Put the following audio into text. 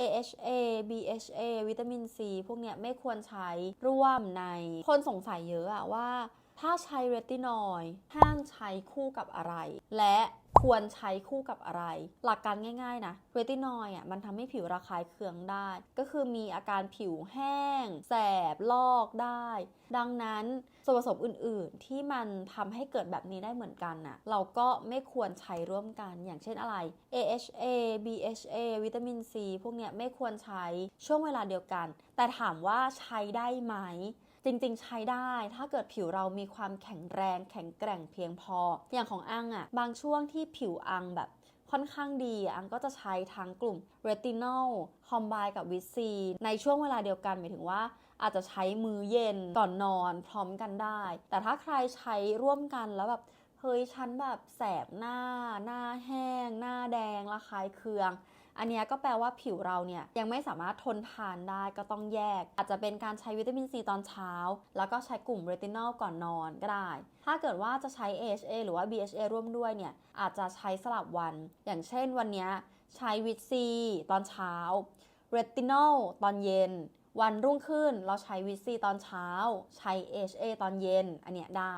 AHA BHA วิตามิน C พวกเนี้ยไม่ควรใช้ร่วมในคนสงสัยเยอะอะว่า ถ้าใช้เรตินอยด์ห้ามใช้คู่กับอะไร และ ควรใช้คู่กับอะไร หลักการง่ายๆนะเรตินอยด์อะมันทำให้ผิวระคายเคืองได้ ก็คือมีอาการผิวแห้ง แสบ ลอกได้ ดังนั้นส่วนผสมอื่นๆ ที่มันทำให้เกิดแบบนี้ได้เหมือนกันน่ะเราก็ไม่ควรใช้ร่วมกันอย่างเช่นอะไร AHA BHA วิตามิน C พวกเนี้ยไม่ควรใช้ช่วงเวลาเดียวกัน แต่ถามว่าใช้ได้ไหม จริงๆ ใช้ได้ ถ้าเกิดผิวเรามีความแข็งแรง แข็งแกร่งเพียงพอ อย่างของอังอะบางช่วงที่ผิวอังแบบค่อนข้างดีอังก็จะใช้ทั้งกลุ่มเรตินอลคอมไบกับวิตซีในช่วงเวลาเดียวกันหมายถึงว่า อาจจะใช้มือเย็นก่อนนอนพร้อมกันได้ แต่ถ้าใครใช้ร่วมกันแล้วแบบเฮ้ยฉันแบบแสบหน้า หน้าแห้ง หน้าแดงระคายเคือง อันนี้ก็แปลว่าผิวเราเนี่ยยังไม่สามารถทนทานได้ก็ต้องแยก อาจจะเป็นการใช้วิตามินซีตอนเช้า แล้วก็ใช้กลุ่มเรตินอลก่อนนอนก็ได้ ถ้าเกิดว่าจะใช้ AHA หรือว่า BHA ร่วมด้วยเนี่ยอาจจะใช้สลับวัน อย่างเช่นวันนี้ใช้วิตซีตอนเช้าเรตินอลตอนเย็น วันรุ่งขึ้นเราใช้วิตซีตอนเช้า ใช้ AHA ตอนเย็นอันเนี้ยได้